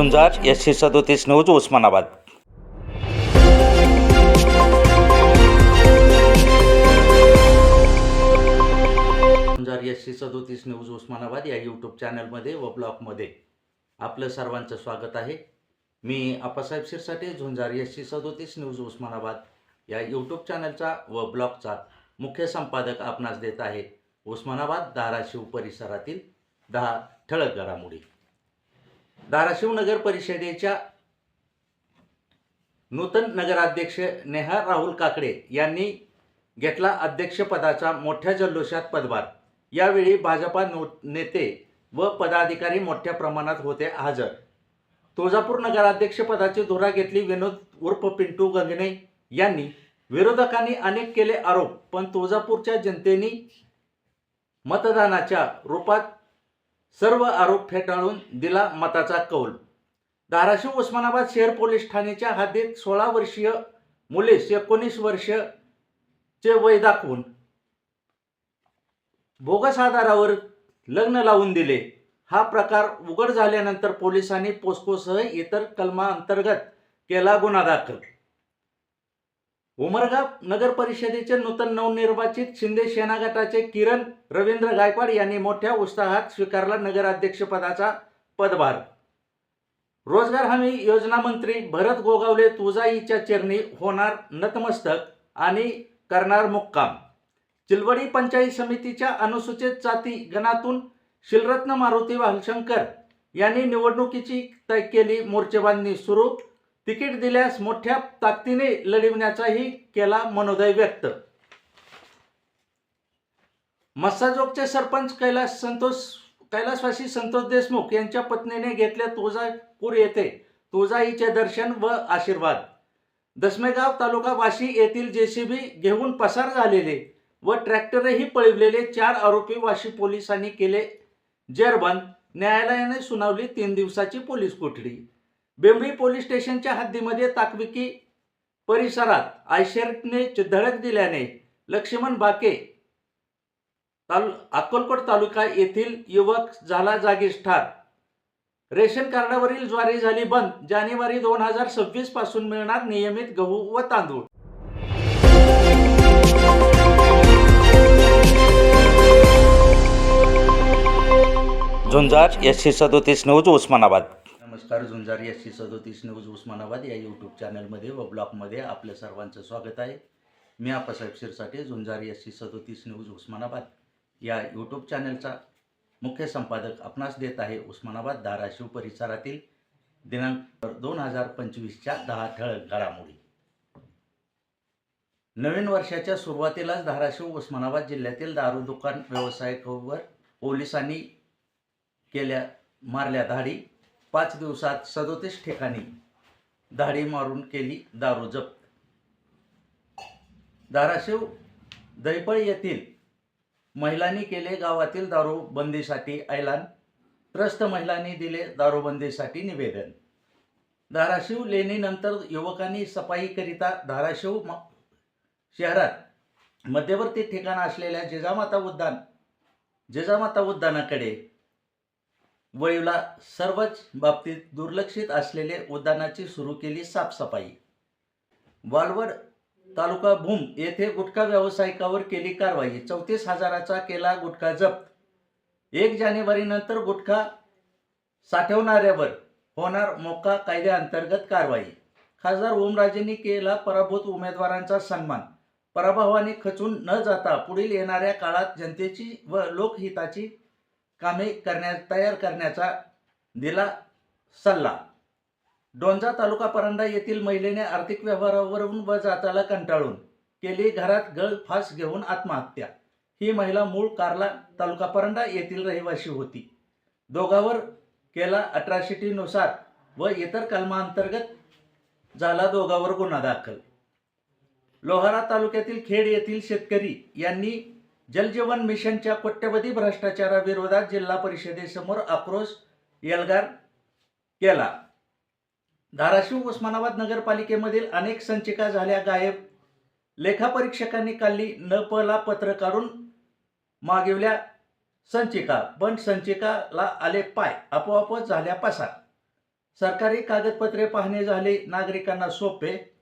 झुंजार एसशे सदोतीस न्यूज उस्मानाबाद. झुंजार एसशे सदोतीस न्यूज उस्मानाबाद या यूट्यूब चॅनलमध्ये व ब्लॉगमध्ये आपलं सर्वांचं स्वागत आहे. मी आप्पासाहेब शिरसाटे झुंजार एसशे सदोतीस न्यूज उस्मानाबाद या यूट्यूब चॅनलचा व ब्लॉगचा मुख्य संपादक आपणास देत आहे उस्मानाबाद धाराशिव परिसरातील दहा ठळक घडामोडी. धाराशिव नगर परिषदेच्या नूतन नगराध्यक्ष नेहा राहुल काकडे यांनी घेतला अध्यक्षपदाचा मोठ्या जल्लोषात पदभार. यावेळी भाजपा नेते व पदाधिकारी मोठ्या प्रमाणात होते हजर. तुळजापूर नगराध्यक्षपदाची धुरा घेतली विनोद उर्फ पिंटू गंगणे यांनी. विरोधकांनी अनेक केले आरोप पण तुळजापूरच्या जनतेने मतदानाच्या रूपात सर्व आरोप फेटाळून दिला मताचा कौल. धाराशिव उस्मानाबाद शहर पोलीस ठाण्याच्या हद्दीत सोळा वर्षीय मुलीस एकोणीस वर्षचे वय दाखवून बोगस आधारावर लग्न लावून दिले. हा प्रकार उघड झाल्यानंतर पोलिसांनी पोस्कोसह इतर कलमांतर्गत केला गुन्हा दाखल. उमरगा नगर परिषदेचे नूतन नवनिर्वाचित शिंदे सेना गटाचे किरण रवींद्र गायकवाड यांनी मोठ्या उत्साहात स्वीकारला नगराध्यक्षपदाचा पदभार. रोजगार हमी योजना मंत्री भरत गोगावले तुजाईच्या चरणी होणार नतमस्तक आणि करणार मुक्काम. चिलवडी पंचायत समितीच्या अनुसूचित जाती गणातून शिलरत्न मारुती वालशंकर यांनी निवडणुकीची तय केली मोर्चेबांधणी सुरू तिकीट दिल्यास मोठ्या ताकदीने लढविण्याचाही केला मनोदय व्यक्त. मस्साजोगचे सरपंच कैलास संतोष कैलासवासी संतोष देशमुख यांच्या पत्नीने घेतल्या तुळजापूर येथे तुळजाईचे दर्शन व आशीर्वाद. दसमेगाव तालुका वाशी येथील जेसीबी घेऊन पसार झालेले व ट्रॅक्टरही पळविलेले चार आरोपी वाशी पोलिसांनी केले. जेरबंद न्यायालयाने सुनावली तीन दिवसाची पोलीस कोठडी. बेंबळी पोलीस स्टेशनच्या हद्दीमध्ये ताकविकी परिसरात आयशरने धडक दिल्याने लक्ष्मण बाके तालु अक्कलकोट तालुका येथील युवक झाला जागीच ठार. रेशन कार्डावरील ज्वारी झाली बंद. जानेवारी दोन हजार सव्वीसपासून मिळणार नियमित गहू व तांदूळ. झुंजार एसशे सदोतीस न्यूज उस्मानाबाद. नमस्कार झुंजार सी सदोतीस न्यूज उस्मानाबाद या यूट्यूब चॅनलमध्ये व ब्लॉगमध्ये आपलं सर्वांचं स्वागत आहे. मी आप्पासाहेब शिरसाटे एस सी सदोतीस न्यूज उस्मानाबाद. या यूट्यूब चॅनलचा मुख्य संपादक आपणास देत आहे उस्मानाबाद धाराशिव परिसरातील दिनांक दोन हजार पंचवीसच्या दहा ठळक घडामोडी. नवीन वर्षाच्या सुरुवातीलाच धाराशिव उस्मानाबाद जिल्ह्यातील दारू दुकान व्यावसायिकावर पोलिसांनी केल्या मारल्या धाडी. पाच दिवसात सदोतीस ठिकाणी धाडी मारून केली दारू जप्त. धाराशिव दैपळ येथील महिलांनी केले गावातील दारूबंदीसाठी ऐलान. त्रस्त महिलांनी दिले दारूबंदीसाठी निवेदन. धाराशिव लेणीनंतर युवकांनी सफाईकरिता धाराशिव म- शहरात मध्यवर्ती ठिकाण असलेल्या जिजामाता उद्यान जिजामाता उद्यानाकडे वळीवला सर्वच बाबतीत दुर्लक्षित असलेले उद्यानाची सुरू केली साफसफाई. वालवड तालुका भूम येथे गुटखा व्यावसायिकावर केली कारवाई. चौतीस हजाराचा केला गुटखा जप्त. एक जानेवारीनंतर गुटखा साठवणाऱ्यावर होणार मोका कायद्याअंतर्गत कारवाई. खासदार ओमराजेंनी केला पराभूत उमेदवारांचा सन्मान. पराभवाने खचून न जाता पुढील येणाऱ्या काळात जनतेची व लोकहिताची कामे करण्या तयार करण्याचा दिला सल्ला. डोंजा तालुका परांडा येथील महिलेने आर्थिक व्यवहारावरून व जाताला कंटाळून केली घरात गळ फास घेऊन आत्महत्या. ही महिला मूळ कार्ला तालुका परंडा येथील रहिवासी होती. दोघावर केला अट्रॅसिटीनुसार व इतर कलमांतर्गत झाला दोघावर गुन्हा दाखल. लोहारा तालुक्यातील खेड येथील शेतकरी यांनी जलजीवन मिशनच्या कोट्यवधी भ्रष्टाचाराविरोधात जिल्हा परिषदेसमोर आक्रोश एल्गार केला. धाराशिव उस्मानाबाद नगरपालिकेमधील अनेक संचिका झाल्या गायब. लेखापरीक्षकांनी काढली न पला पत्र काढून मागवल्या संचिका. पण संचिकाला आले पाय आपोआपच झाल्या पासा. सरकारी कागदपत्रे पाहणे झाले नागरिकांना सोपे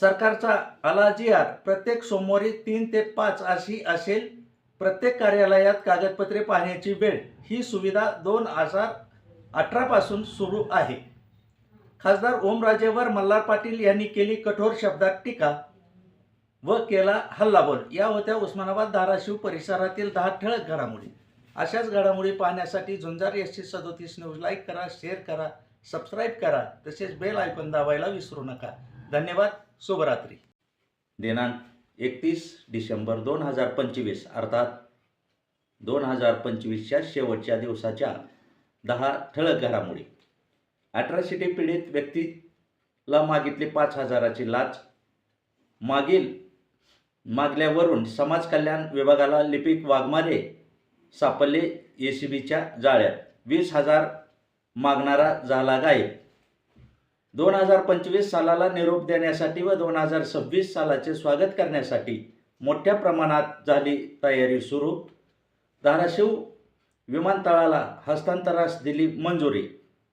सरकारचा आला प्रत्येक सोमवारी तीन ते पाच अशी असेल. प्रत्येक कार्यालयात कागदपत्रे पाहण्याची वेळ ही सुविधा दोन हजार अठरापासून सुरू आहे. खासदार ओमराजेवर मल्हार पाटील यांनी केली कठोर शब्दात टीका व केला हल्लाबोल. या होत्या उस्मानाबाद धाराशिव परिसरातील दहा ठळक घडामोडी. अशाच घडामोडी पाहण्यासाठी झुंजार एस सी सदोतीस न्यूज लाईक करा शेअर करा सबस्क्राईब करा. तसेच बेल आयकॉन दाबायला विसरू नका. धन्यवाद. शुभरात्री. दिनांक एकतीस डिसेंबर दोन हजार पंचवीस अर्थात दोन हजार पंचवीसच्या शेवटच्या दिवसाच्या दहा ठळक घडामोडी. अट्रॅसिटी पीडित व्यक्तीला मागितली पाच हजाराची लाच. मागील मागल्यावरून समाज कल्याण विभागाला लिपिक वाघमारे सापडले ए सी बीच्या जाळ्यात. वीस हजार मागणारा झाला गायब. दोन हजार पंचवीस सालाला निरोप देण्यासाठी व दोन हजार सव्वीस सालाचे स्वागत करण्यासाठी मोठ्या प्रमाणात झाली तयारी सुरू. धाराशिव विमानतळाला हस्तांतरास दिली मंजुरी.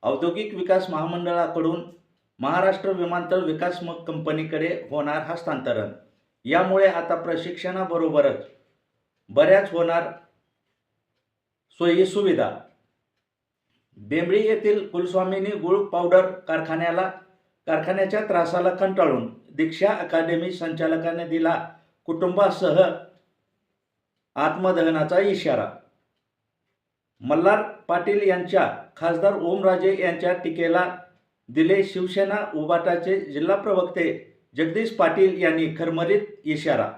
औद्योगिक विकास महामंडळाकडून महाराष्ट्र विमानतळ विकास मग कंपनीकडे होणार हस्तांतरण. यामुळे आता प्रशिक्षणाबरोबरच बऱ्याच होणार सोयी सुविधा बेंबळी येथील कुलस्वामींनी गुळ पावडर कारखान्याला कारखान्याच्या त्रासाला कंटाळून दीक्षा अकादमी संचालकाने दिला कुटुंबासह आत्मदहनाचा इशारा. मल्हार पाटील यांच्या खासदार ओमराजे यांच्या टीकेला दिले शिवसेना उबाटाचे जिल्हा प्रवक्ते जगदीश पाटील यांनी खरमरीत इशारा.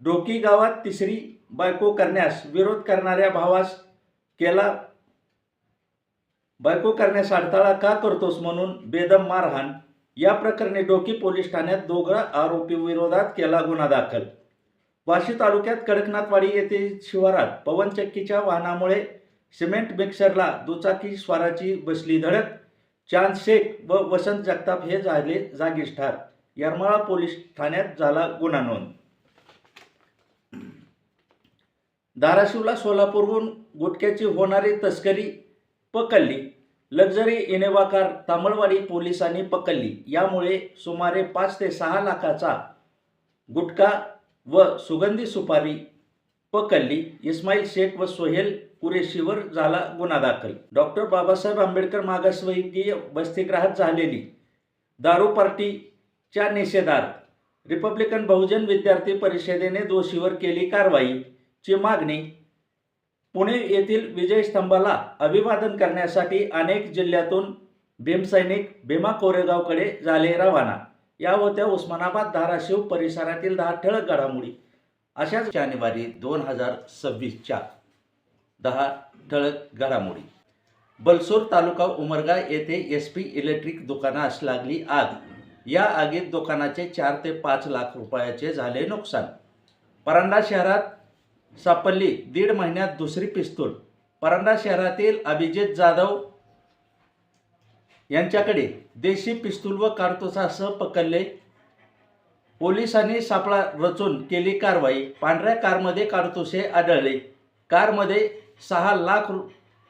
डोकी गावात तिसरी बायको करण्यास विरोध करणाऱ्या भावास केला बायको करण्यास अडथळा का करतोस म्हणून बेदम मारहाण. या प्रकरणी डोकी पोलीस ठाण्यात दोघा आरोपी विरोधात केला गुन्हा दाखल. वाशी तालुक्यात कडकनाथवाडी येथे शिवारात पवनचक्कीच्या वाहनामुळे सिमेंट मिक्सरला दुचाकी स्वाराची बसली धडक. चांद शेख व वसंत जगताप हे झाले जागीच ठार यरमाळा पोलीस ठाण्यात झाला गुन्हा नोंद. धाराशिवला सोलापूरहून गुटख्याची होणारी तस्करी पकडली. लक्झरी इनेवा कार तामळवाडी पोलिसांनी पकडली. यामुळे सुमारे पाच ते सहा लाखाचा गुटखा व सुगंधी सुपारी पकडली. इस्माईल शेख व सोहेल कुरेशीवर झाला गुन्हा दाखल. डॉक्टर बाबासाहेब आंबेडकर मागासवर्गीय वसतिगृहात झालेली दारू पार्टीच्या निषेधार्थ रिपब्लिकन बहुजन विद्यार्थी परिषदेने दोषीवर केली कारवाईची मागणी पुणे येथील विजय स्तंभाला अभिवादन करण्यासाठी अनेक जिल्ह्यातून भीमसैनिक भीमा कोरेगावकडे झाले रवाना. या होत्या उस्मानाबाद धाराशिव परिसरातील दहा ठळक घडामोडी. अशाच जानेवारी दोन हजार सव्वीसच्या दहा ठळक घडामोडी. बलसोर तालुका उमरगा येथे एस पी इलेक्ट्रिक दुकानास लागली आग. या आगीत दुकानाचे चार ते पाच लाख रुपयाचे झाले नुकसान. परांडा शहरात सापडली. दीड महिन्यात दुसरी पिस्तूल. परांडा शहरातील अभिजित जाधव यांच्याकडे देशी पिस्तूल व कारतुसासह पकडले. पोलिसांनी सापळा रचून केली कारवाई. पांढऱ्या कारमध्ये कारतुसे आढळले. कारमध्ये सहा लाख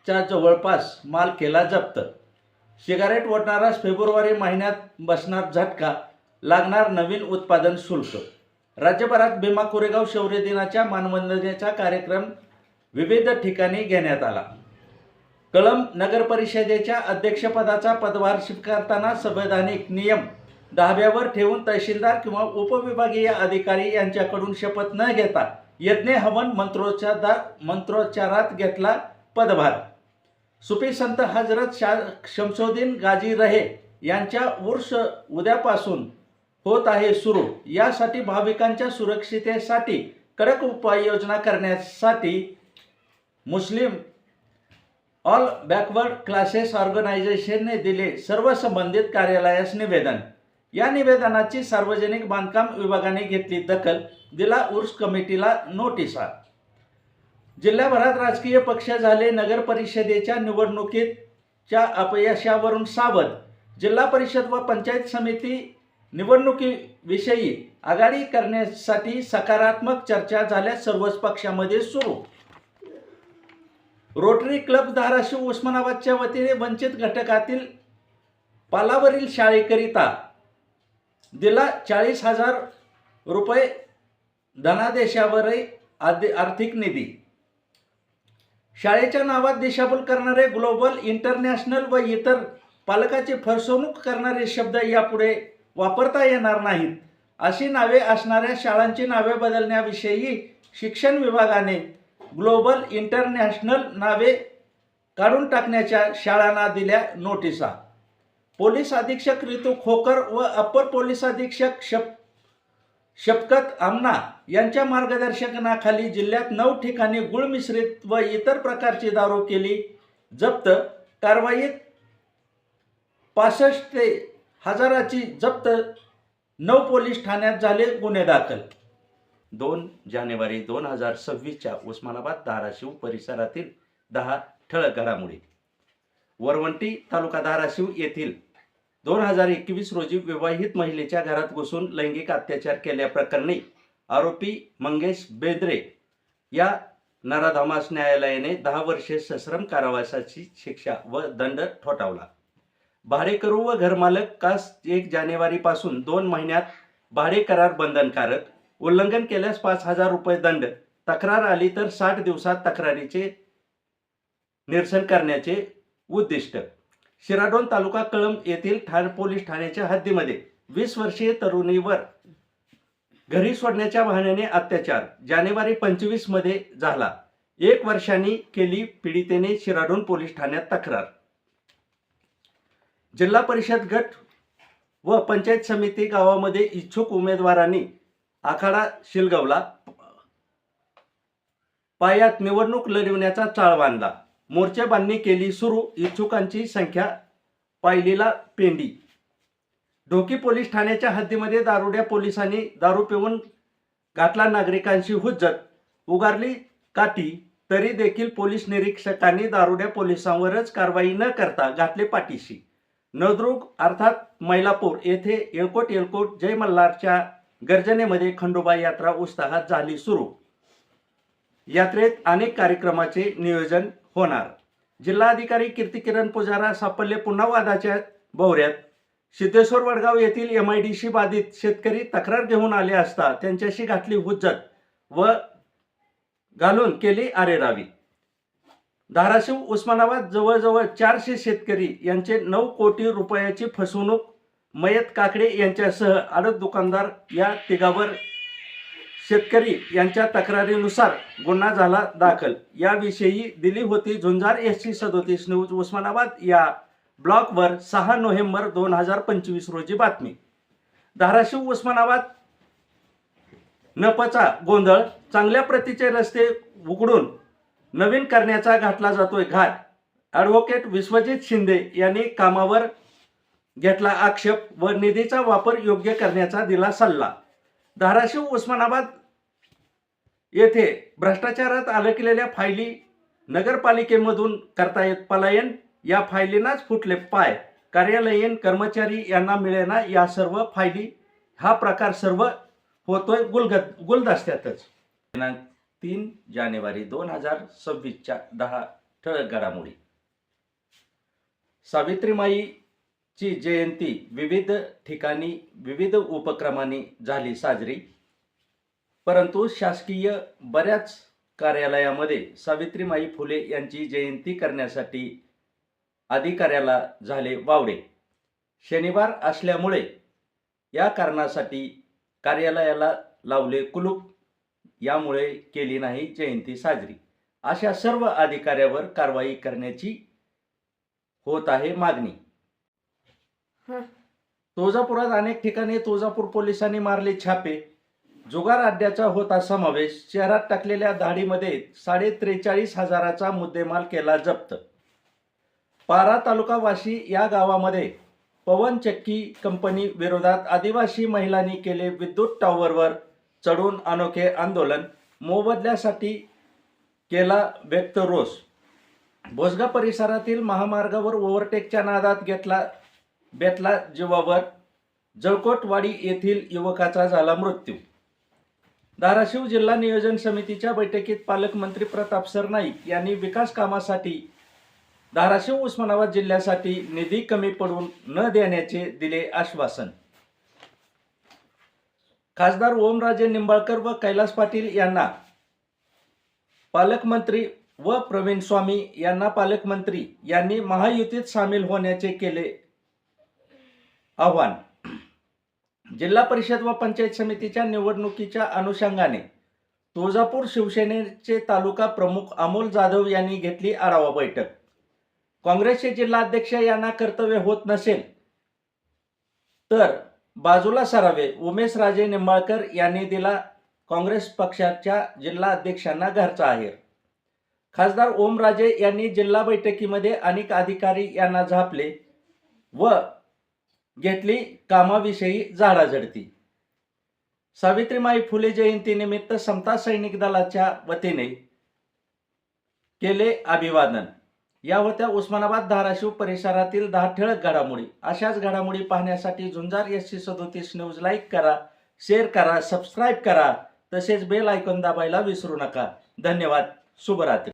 च्या जवळपास माल केला जप्त. सिगारेट ओढणारास फेब्रुवारी महिन्यात बसणार झटका. लागणार नवीन उत्पादन शुल्क राज्यभरात भीमा कोरेगाव शौर्य दिनाच्या मानवंदनेचा कार्यक्रम विविध ठिकाणी घेण्यात आला. कळंब नगर परिषदेच्या अध्यक्षपदाचा पदभार स्वीकारताना संवैधानिक नियम दहाव्यावर ठेवून तहसीलदार किंवा उपविभागीय अधिकारी यांच्याकडून शपथ न घेता यज्ञ हवन मंत्रोच्चार मंत्रोच्चारात घेतला पदभार. सुफी संत हजरत शा शमसुद्दीन गाजी रहे यांच्या उर्स उद्यापासून होत आहे सुरू. यासाठी भाविकांच्या सुरक्षितेसाठी कडक उपाययोजना करण्यासाठी मुस्लिम ऑल बॅकवर्ड क्लासेस ऑर्गनायझेशनने दिले सर्व संबंधित कार्यालयास निवेदन. या निवेदनाची सार्वजनिक बांधकाम विभागाने घेतली दखल दिला उर्स कमिटीला नोटिसा. जिल्ह्याभरात राजकीय पक्ष झाले नगर परिषदेच्या निवडणुकीच्या अपयशावरून सावध. जिल्हा परिषद व पंचायत समिती निवडणुकीविषयी आघाडी करण्यासाठी सकारात्मक चर्चा झाल्या सर्वच पक्षामध्ये सुरू. रोटरी क्लब धाराशिव उस्मानाबादच्या वतीने वंचित घटकातील पालावरील शाळेकरिता दिला चाळीस हजार रुपये धनादेशावरही आदि आर्थिक निधी. शाळेच्या नावात दिशाभूल करणारे ग्लोबल इंटरनॅशनल व इतर पालकाची फसवणूक करणारे शब्द यापुढे वापरता येणार नाहीत. अशी नावे असणाऱ्या शाळांची नावे बदलण्याविषयी शिक्षण विभागाने ग्लोबल इंटरनॅशनल नावे काढून टाकण्याच्या शाळांना दिल्या नोटिसा. पोलीस अधीक्षक रितू खोकर व अप्पर पोलीस अधीक्षक शप शपकत आमना यांच्या मार्गदर्शनाखाली जिल्ह्यात नऊ ठिकाणी गुळ मिश्रित व इतर प्रकारची दारू केली. जप्त कारवाईत पासष्ट ते हजाराची जप्त नऊ पोलीस ठाण्यात झाले गुन्हे दाखल. दोन जानेवारी दोन हजार सव्वीसच्या उस्मानाबाद धाराशिव परिसरातील दहा ठळक घडामोडी. वरवंटी तालुका धाराशिव येथील दोन हजार एकवीस रोजी विवाहित महिलेच्या घरात घुसून लैंगिक अत्याचार केल्याप्रकरणी आरोपी मंगेश बेद्रे या नराधामास न्यायालयाने दहा वर्षे सश्रम कारावासाची शिक्षा व दंड ठोठावला. भाडेकरू व घरमालक कास एक जानेवारीपासून दोन महिन्यात भाडे करार बंधनकारक. उल्लंघन केल्यास पाच हजार रुपये दंड. तक्रार आली तर साठ दिवसात तक्रारीचे निरसन करण्याचे उद्दिष्ट. शिराडोन तालुका कळंब येथील ठाण पोलीस ठाण्याच्या हद्दीमध्ये वीस वर्षीय तरुणीवर घरी सोडण्याच्या बहाण्याने अत्याचार. जानेवारी पंचवीसमध्ये झाला. एक वर्षांनी केली पीडितेने शिराडोन पोलीस ठाण्यात तक्रार. जिल्हा परिषद गट व पंचायत समिती गावामध्ये इच्छुक उमेदवारांनी आखाडा शिलगवला. पायात निवडणूक लढविण्याचा चाळ बांधला. मोर्चा केली सुरू इच्छुकांची संख्या पायलीला पेंडी. ढोकी पोलीस ठाण्याच्या हद्दीमध्ये दारुड्या पोलिसांनी दारू पिऊन घातला नागरिकांशी हुज्जत. उगारली काठी तरी देखील पोलीस निरीक्षकांनी दारुड्या पोलिसांवरच कारवाई न करता घातले पाठीशी. नळदुर्ग अर्थात मैलापूर येथे येळकोट येळकोट जय मल्हारच्या गर्जनेमध्ये खंडोबा यात्रा उत्साहात झाली सुरू. यात्रेत अनेक कार्यक्रमाचे नियोजन होणार. जिल्हाधिकारी कीर्तिकिरण पुजारा सापडले पुन्हा वादाच्या भोवऱ्यात. सिद्धेश्वर वडगाव येथील एम आय डी सी बाधित शेतकरी तक्रार घेऊन आले असता त्यांच्याशी घातली हुज्जत व घालून केली आरेरावी. धाराशिव उस्मानाबाद जवळजवळ चारशे शेतकरी यांचे नऊ कोटी रुपयाची फसवणूक मयत काकडे यांच्यासह आडत दुकानदार या तिघावर शेतकरी यांच्या तक्रारीनुसार गुन्हा झाला दाखल. याविषयी दिली होती झुंजार एस सी सदोतीस न्यूज उस्मानाबाद या ब्लॉकवर सहा नोव्हेंबर दोन हजार पंचवीस रोजी बातमी. धाराशिव उस्मानाबाद नपचा गोंधळ चांगल्या प्रतीचे रस्ते उघडून नवीन करण्याचा घातला जातोय घाट ॲडव्होकेट विश्वजित शिंदे यांनी कामावर घेतला आक्षेप व निधीचा वापर योग्य करण्याचा दिला सल्ला. धाराशिव उस्मानाबाद येथे भ्रष्टाचारात अडकलेल्या फायली नगरपालिकेमधून करता येत पलायन. या फायलींनाच फुटले पाय. कार्यालयीन कर्मचारी यांना मिळेना या सर्व फायली. हा प्रकार सर्व होतोय गुलगत गुलदस्त्यातच. दिनांक तीन जानेवारी दोन हजार सव्वीसच्या दहा ठळक घडामोडी. सावित्रीमाईची जयंती विविध ठिकाणी विविध उपक्रमांनी झाली साजरी. परंतु शासकीय बऱ्याच कार्यालयामध्ये सावित्रीमाई फुले यांची जयंती करण्यासाठी अधिकाऱ्याला झाले वावडे. शनिवार असल्यामुळे या कारणासाठी कार्यालयाला लावले कुलूप. यामुळे केली नाही जयंती साजरी. अशा सर्व अधिकाऱ्यावर कारवाई करण्याची होत आहे मागणी. तुळजापुरात अनेक ठिकाणी तुळजापूर पोलिसांनी मारले छापे. जुगार अड्ड्याचा होता समावेश. शहरात टाकलेल्या धाडीमध्ये साडे त्रेचाळीस हजाराचा मुद्देमाल केला जप्त. पारा तालुका वाशी या गावामध्ये पवन चक्की कंपनी विरोधात आदिवासी महिलांनी केले विद्युत टॉवरवर चढून अनोखे आंदोलन मोबदल्यासाठी केला व्यक्त रोष. भोसगा परिसरातील महामार्गावर ओव्हरटेकच्या नादात घेतला बेतला जीवावर जळकोटवाडी येथील युवकाचा झाला मृत्यू. धाराशिव जिल्हा नियोजन समितीच्या बैठकीत पालकमंत्री प्रताप सरनाईक यांनी विकास कामासाठी धाराशिव उस्मानाबाद जिल्ह्यासाठी निधी कमी पडून न देण्याचे दिले आश्वासन. खासदार ओमराजे निंबाळकर व कैलास पाटील यांना पालकमंत्री व प्रवीण स्वामी यांना पालकमंत्री यांनी महायुतीत सामील होण्याचे केले आव्हान. जिल्हा परिषद व पंचायत समितीच्या निवडणुकीच्या अनुषंगाने तुळजापूर शिवसेनेचे तालुका प्रमुख अमोल जाधव यांनी घेतली आढावा बैठक. काँग्रेसचे जिल्हाध्यक्ष यांना कर्तव्य होत नसेल तर बाजूला सरावे. उमेश राजे निंबाळकर यांनी दिला काँग्रेस पक्षाच्या जिल्हा अध्यक्षांना घरचा आहेर. खासदार ओमराजे यांनी जिल्हा बैठकीमध्ये अनेक अधिकारी यांना झापले व घेतली कामाविषयी झाडाझडती. सावित्रीमाई फुले जयंतीनिमित्त समता सैनिक दलाच्या वतीने केले अभिवादन. या होत्या उस्मानाबाद धाराशिव परिसरातील दहा ठळक घडामोडी. अशाच घडामोडी पाहण्यासाठी झुंजार एस सी सदोतीस न्यूज लाईक करा शेअर करा सबस्क्राईब करा. तसेच बेल आयकॉन दाबायला विसरू नका. धन्यवाद. शुभरात्री.